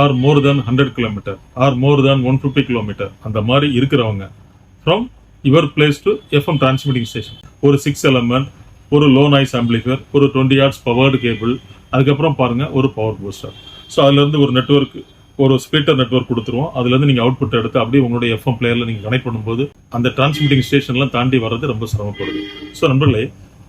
Or more than hundred kilometre or more than one fifty kilometre அந்த மாதிரி இருக்கிறவங்க from your place to FM transmitting station ஒரு six element ஒரு low noise amplifier ஒரு twenty arts powered cable அதுக்கப்புறம் பாருங்க ஒரு பவர் பூஸ்டர் ஸோ அதுலேருந்து ஒரு நெட்வொர்க் ஒரு ஸ்பீட்டர் நெட்வொர்க் கொடுத்துருவோம். அதுலேருந்து நீங்கள் அவுட்புட் எடுத்து அப்படியே உங்களுடைய எஃப்எம் பிளேயரில் நீங்கள் கனெக்ட் பண்ணும்போது அந்த டிரான்ஸ்மிட்டிங் ஸ்டேஷன்லாம் தாண்டி வர்றது ரொம்ப சிரமப்படுது. ஸோ நண்பர்களே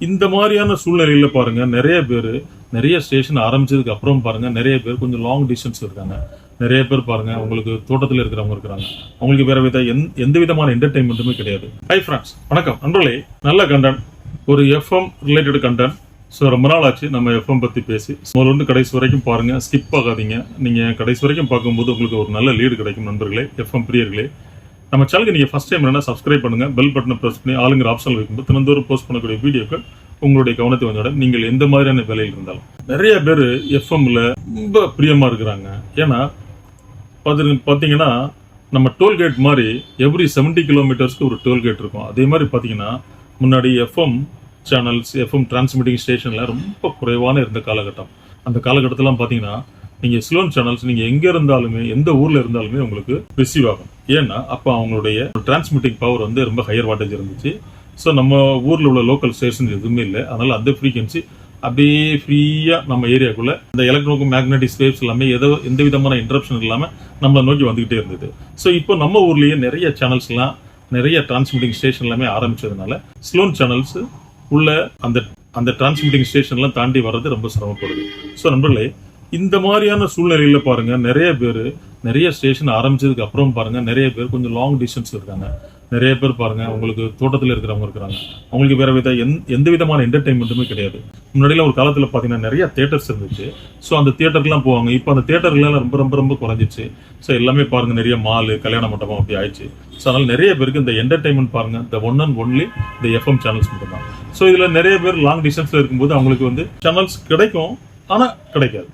இந்த மாதிரியான சூழ்நிலையில் பாருங்கள் நிறைய பேர் நிறைய ஸ்டேஷன் ஆரம்பிச்சதுக்கு அப்புறம் பாருங்க நிறைய பேர் கொஞ்சம் லாங் டிஸ்டன்ஸ் இருக்காங்க. நிறைய பேர் பாருங்க உங்களுக்கு தோட்டத்தில் இருக்கிறவங்க இருக்கிறாங்க. அவங்களுக்கு வேற வித எந்த- எந்த விதமான என்டர்டைன்மெண்ட்டுமே கிடையாது. ஹை ஃப்ரெண்ட்ஸ் வணக்கம். நண்பர்களே நல்ல கண்டன் ஒரு எஃப்எம் ரிலேட்டட் கண்டென்ட் ஸோ ரொம்ப நாள் ஆச்சு நம்ம எஃப்எம் பற்றி பேசி. முதல்ல கடைசி வரைக்கும் பாருங்கள் ஸ்கிப் ஆகாதீங்க. நீங்கள் கடைசி வரைக்கும் பார்க்கும்போது உங்களுக்கு ஒரு நல்ல லீடு கிடைக்கும் நண்பர்களே எஃப்எம் பிரியர்களே. நம்ம சேனலுக்கு நீங்கள் ஃபஸ்ட் டைம் என்ன சப்ஸ்கிரைப் பண்ணுங்கள் பெல் பட்டனை ப்ரெஸ் பண்ணி ஆளுங்கிற ஆப்ஷன் வைக்கும்போது தினந்தோறும் போஸ்ட் பண்ணக்கூடிய வீடியோக்கள் உங்களுடைய கவனத்தை வந்தோட நீங்கள் எந்த மாதிரியான வேலையில் இருந்தாலும். நிறைய பேர் எஃப்எம்ல ரொம்ப பிரியமாக இருக்கிறாங்க. ஏன்னா பார்த்து பார்த்தீங்கன்னா நம்ம டோல்கேட் மாதிரி எவ்ரி 70 கிலோமீட்டர்ஸ்க்கு ஒரு டோல்கேட் இருக்கும். அதே மாதிரி பார்த்தீங்கன்னா முன்னாடி எஃப்எம் சேனல்ஸ் எஃப்எம் டிரான்ஸ்மிட்டிங் ஸ்டேஷனில் ரொம்ப குறைவான இருந்த காலகட்டம். அந்த காலகட்டத்திலாம் பார்த்தீங்கன்னா நீங்கள் ஸ்லோன் சேனல்ஸ் நீங்கள் எங்கே இருந்தாலுமே எந்த ஊரில் இருந்தாலுமே உங்களுக்கு ரிசீவ் ஆகும். ஏன்னா அப்போ அவங்களுடைய டிரான்ஸ்மிட்டிங் பவர் வந்து ரொம்ப ஹையர் வாட்டேஜ் இருந்துச்சு. ஸோ நம்ம ஊரில் உள்ள லோக்கல் ஸ்டேஷன் எதுவுமே இல்லை. அதனால் அந்த ஃப்ரீக்வன்சி அப்படியே ஃப்ரீயாக நம்ம ஏரியாக்குள்ள இந்த எலக்ட்ரோ மேக்னெட்டிக் வேவ்ஸ் எல்லாமே எதோ எந்த விதமான இன்டரப்ஷன் இல்லாமல் நம்மளை நோக்கி வந்துகிட்டே இருந்தது. ஸோ இப்போ நம்ம ஊர்லேயே நிறைய சேனல்ஸ்லாம் நிறைய டிரான்ஸ்மிட்டிங் ஸ்டேஷன் எல்லாமே ஆரம்பிச்சதுனால ஸ்லோன் சேனல்ஸ் உள்ள அந்த அந்த டிரான்ஸ்மிட்டிங் ஸ்டேஷன்லாம் தாண்டி வர்றது ரொம்ப சிரமப்படுது. ஸோ நண்பர்களே இந்த மாதிரியான சூழ்நிலையில பாருங்க நிறைய பேர் நிறைய ஸ்டேஷன் ஆரம்பிச்சதுக்கு அப்புறம் பாருங்க நிறைய பேர் கொஞ்சம் லாங் டிஸ்டன்ஸ் இருக்காங்க. நிறைய பேர் பாருங்கள் உங்களுக்கு தோட்டத்தில் இருக்கிறவங்க இருக்கிறாங்க. அவங்களுக்கு வேற வித எந்த எந்த விதமான என்டர்டைன்மெண்ட்டுமே கிடையாது. முன்னாடியில் ஒரு காலத்தில் பார்த்தீங்கன்னா நிறைய தேட்டர்ஸ் இருந்துச்சு. ஸோ அந்த தேட்டருக்குலாம் போவாங்க. இப்போ அந்த தியேட்டர்லாம் ரொம்ப ரொம்ப ரொம்ப குறைஞ்சிச்சு ஸோ எல்லாமே பாருங்கள் நிறைய மாலு கல்யாண மண்டபம் அப்படி ஆயிடுச்சு. ஸோ அதனால் நிறைய பேருக்கு இந்த என்டர்டைன்மெண்ட் பாருங்கள் இந்த ஒன் அண்ட் ஒன்லி இந்த எஃப்எம் சேனல்ஸ் மட்டும்தான். ஸோ இதில் நிறைய பேர் லாங் டிஸ்டன்ஸில் இருக்கும்போது அவங்களுக்கு வந்து சேனல்ஸ் கிடைக்கும் ஆனால் கிடைக்காது.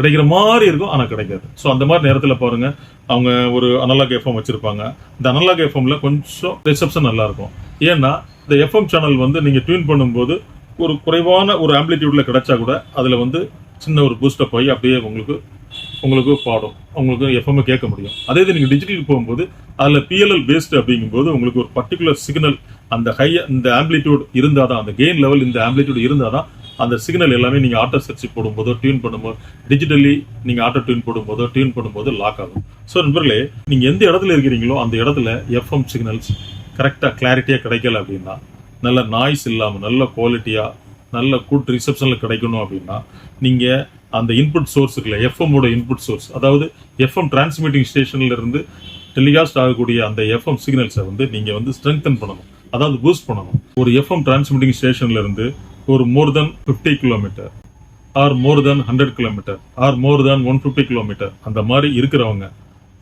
கிடைக்கிற மாதிரி இருக்கும் ஆனால் கிடைக்காது. ஸோ அந்த மாதிரி நேரத்தில் பாருங்க அவங்க ஒரு அனலாக் எஃப்எம் வச்சிருப்பாங்க. இந்த அனலாக் எஃப்எம்ல கொஞ்சம் ரிசப்ஷன் நல்லா இருக்கும். ஏன்னா இந்த எஃப்எம் சேனல் வந்து நீங்க டியூன் பண்ணும்போது ஒரு குறைவான ஒரு ஆம்பிளிடியூட்ல கிடைச்சா கூட அதில் வந்து சின்ன ஒரு பூஸ்டப் ஆகி அப்படியே உங்களுக்கு உங்களுக்கு பாடும். உங்களுக்கு எஃப்எம் கேட்க முடியும். அதே இது நீங்கள் டிஜிட்டல் போகும்போது அதில் பிஎல்எல் பேஸ்டு அப்படிங்கும்போது உங்களுக்கு ஒரு பர்டிகுலர் சிக்னல் அந்த ஹை இந்த ஆம்பிளிடியூட் இருந்தாதான் அந்த கெயின் லெவல் இந்த ஆம்பிளிடியூட் இருந்தாதான் அந்த சிக்னல் எல்லாமே நீங்கள் ஆட்டோ சர்ச் போடும்போதோ டியூன் பண்ணும்போது டிஜிட்டலி நீங்கள் ஆட்டோ டியூன் போடும்போதோ டியூன் பண்ணும்போது லாக் ஆகும். ஸோ நண்பர்களே நீங்கள் எந்த இடத்துல இருக்கிறீங்களோ அந்த இடத்துல எஃப்எம் சிக்னல்ஸ் கரெக்டாக கிளாரிட்டியாக கிடைக்கல அப்படின்னா நல்ல நாய்ஸ் இல்லாமல் நல்ல குவாலிட்டியாக நல்ல குட் ரிசப்ஷனில் கிடைக்கணும் அப்படின்னா நீங்கள் அந்த இன்புட் சோர்ஸ் இருக்குல்ல எஃப்எம்மோட இன்புட் சோர்ஸ் அதாவது எஃப்எம் டிரான்ஸ்மிட்டிங் ஸ்டேஷன்லேருந்து டெலிகாஸ்ட் ஆகக்கூடிய அந்த எஃப்எம் சிக்னல்ஸை வந்து நீங்கள் வந்து ஸ்ட்ரெங்தன் பண்ணணும். அதாவது பூஸ்ட் பண்ணணும். ஒரு எஃப்எம் டிரான்ஸ்மிட்டிங் ஸ்டேஷன்லேருந்து ஒரு more than 50 kilometer or more than hundred kilometer or more than one fifty kilometer அந்த மாதிரி இருக்கிறவங்க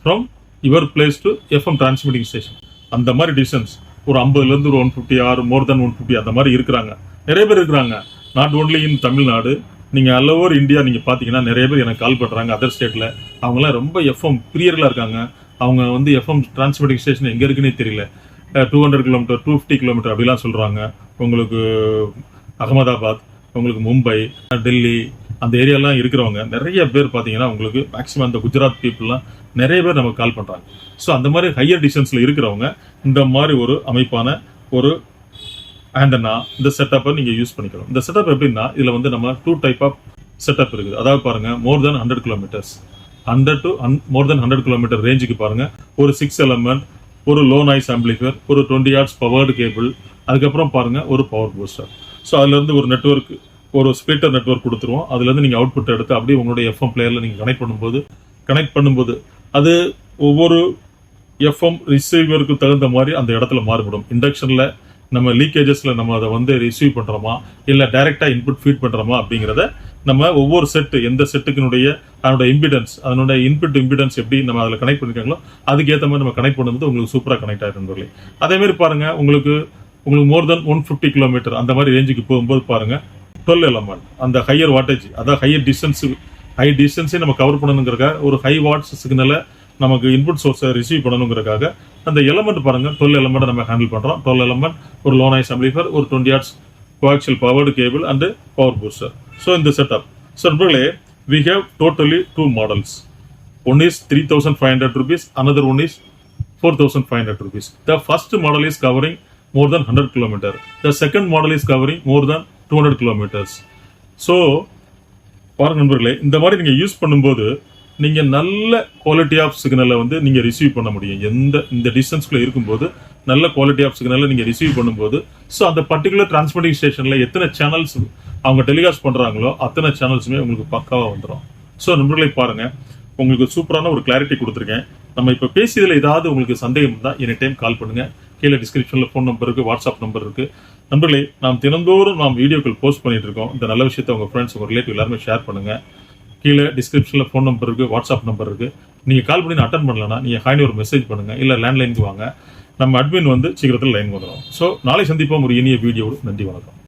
from your place to FM transmitting station அந்த மாதிரி டிஸ்டன்ஸ் ஒரு ஐம்பதுலேருந்து ஒரு one fifty or more than one fifty அந்த மாதிரி இருக்கிறாங்க. நிறைய பேர் இருக்கிறாங்க. நாட் ஓன்லி இன் தமிழ்நாடு நீங்கள் all ஓவர் இந்தியா நீங்கள் பார்த்தீங்கன்னா நிறைய பேர் எனக்கு கால் பண்ணுறாங்க அதர் ஸ்டேட்டில் அவங்களாம் ரொம்ப எஃப்எம் பிரியர்களாக இருக்காங்க. அவங்க வந்து எஃப்எம் டிரான்ஸ்மிட்டிங் ஸ்டேஷன் எங்கே இருக்குன்னே தெரியல. Two hundred kilometer two fifty kilometer அப்படிலாம் சொல்கிறாங்க உங்களுக்கு அகமதாபாத் உங்களுக்கு மும்பை டெல்லி அந்த ஏரியாலாம் இருக்கிறவங்க நிறைய பேர் பார்த்தீங்கன்னா உங்களுக்கு மேக்ஸிமம் அந்த குஜராத் பீப்புளெலாம் நிறைய பேர் நமக்கு கால் பண்ணுறாங்க ஸோ அந்த மாதிரி ஹையர் டிஸ்டன்ஸில் இருக்கிறவங்க இந்த மாதிரி ஒரு அமைப்பான ஒரு ஆண்டனா இந்த செட்டப்பை நீங்கள் யூஸ் பண்ணிக்கணும் இந்த செட்டப் எப்படின்னா இதில் வந்து நம்ம டூ டைப் ஆஃப் செட்டப் இருக்குது. அதாவது பாருங்க more than hundred kilometers hundred to more than hundred kilometre ரேஞ்சுக்கு பாருங்கள் ஒரு சிக்ஸ் எலமெண்ட் ஒரு லோ நாய்ஸ் ஆம்பிளிஃபர் ஒரு டுவெண்ட்டி ஆர்ட்ஸ் பவர்டு கேபிள் அதுக்கப்புறம் பாருங்கள் ஒரு பவர் பூஸ்டர் ஸோ அதுலேருந்து ஒரு நெட்வொர்க் ஒரு ஸ்பீட்டர் நெட்வொர்க் கொடுத்துருவோம். அதுலேருந்து நீங்கள் அவுட்புட் எடுத்து அப்படியே உங்களுடைய எஃப்எம் பிளேயரில் நீங்கள் கனெக்ட் பண்ணும்போது கனெக்ட் பண்ணும்போது அது ஒவ்வொரு எஃப்எம் ரிசீவருக்கு தகுந்த மாதிரி அந்த இடத்துல மாறுபடும். இண்டக்ஷனில் நம்ம லீக்கேஜஸில் நம்ம அதை வந்து ரிசீவ் பண்ணுறோமா இல்லை டைரெக்டாக இன்புட் ஃபீட் பண்ணுறோமா அப்படிங்கிறத நம்ம ஒவ்வொரு செட்டு எந்த செட்டுக்கினுடைய அதனோட இம்பிடன்ஸ் அதனோட இன்புட் இம்பிடன்ஸ் எப்படி நம்ம அதில் கனெக்ட் பண்ணிக்கிறாங்களோ அதுக்கேற்ற மாதிரி நம்ம கனெக்ட் பண்ணும்போது உங்களுக்கு சூப்பராக கனெக்ட் ஆகிடும் சொல்லி அதே மாதிரி உங்களுக்கு உங்களுக்கு more than one fifty kilometre அந்த மாதிரி ரேஞ்சுக்கு போகும்போது பாருங்கள் டுவெல் எலமெண்ட் அந்த ஹையர் வாட்டேஜ் அதாவது ஹையர் டிஸ்டன்ஸு ஹை டிஸ்டன்ஸே நம்ம கவர் பண்ணணுங்கிறக்காக ஒரு ஹை வாட்ஸ் சிக்னலை நமக்கு இன்புட் சோர்ஸை ரிசீவ் பண்ணணுங்கிறக்காக அந்த எலமெண்ட் பாருங்கள் டுவெல் எலமெண்ட்டை நம்ம ஹேண்டில் பண்ணுறோம் டுவெல் எலமெண்ட் ஒரு லோனாய் நாய்ஸ் அம்பிளிஃபர் ஒரு twenty arts coaxial powered cable and power booster so இந்த செட்டப் ஸோ நண்பர்களே we have totally two models one is three thousand five hundred rupees another one is four thousand five hundred rupees the first model is covering more than 100 kilometer. The second model is covering more than 200 kilometers. So பாருங்க நண்பர்களே இந்த மாதிரி நீங்கள் use பண்ணும்போது நீங்கள் நல்ல quality of சிக்னலை வந்து நீங்கள் ரிசீவ் பண்ண முடியும். எந்த இந்த டிஸ்டன்ஸ்குள்ளே இருக்கும்போது நல்ல குவாலிட்டி ஆஃப் சிக்னலை நீங்கள் ரிசீவ் பண்ணும்போது ஸோ அந்த பர்டிகுலர் டிரான்ஸ்மிட்டிங் ஸ்டேஷனில் எத்தனை சேனல்ஸ் அவங்க டெலிகாஸ்ட் பண்ணுறாங்களோ அத்தனை சேனல்ஸுமே உங்களுக்கு பக்காவாக வந்துடும் ஸோ நண்பர்களே பாருங்கள் உங்களுக்கு சூப்பரான ஒரு கிளாரிட்டி கொடுத்துருக்கேன். நம்ம இப்போ பேசியதில் ஏதாவது உங்களுக்கு சந்தேகம் இருந்தால் எனி டைம் கால் பண்ணுங்கள் கீழே டிஸ்கிரிப்ஷனில் ஃபோன் நம்பர் இருக்குது வாட்ஸ்அப் நம்பர் இருக்குது நண்பர்களே நாம் தினந்தோறும் நாம் வீடியோக்கள் போஸ்ட் பண்ணிகிட்டு இருக்கோம். இந்த நல்ல விஷயத்தை உங்கள் ஃப்ரெண்ட்ஸ் உங்கள் ரிலேட்டிவ் எல்லாருமே ஷேர் பண்ணுங்கள் கீழே டிஸ்கிரிப்ஷனில் ஃபோன் நம்பர் இருக்குது வாட்ஸ்அப் நம்பர் இருக்குது நீங்கள் கால் பண்ணி அட்டன் பண்ணலன்னா நீங்கள் ஹாய்னு ஒரு மெசேஜ் பண்ணுங்கள் இல்லை லேண்ட்லைனுக்கு வாங்க. நம்ம அட்மின் வந்து சீக்கிரத்தில் லைன் வந்துடும் ஸோ நாளை சந்திப்போம் ஒரு இனிய வீடியோடு நன்றி வணக்கம்.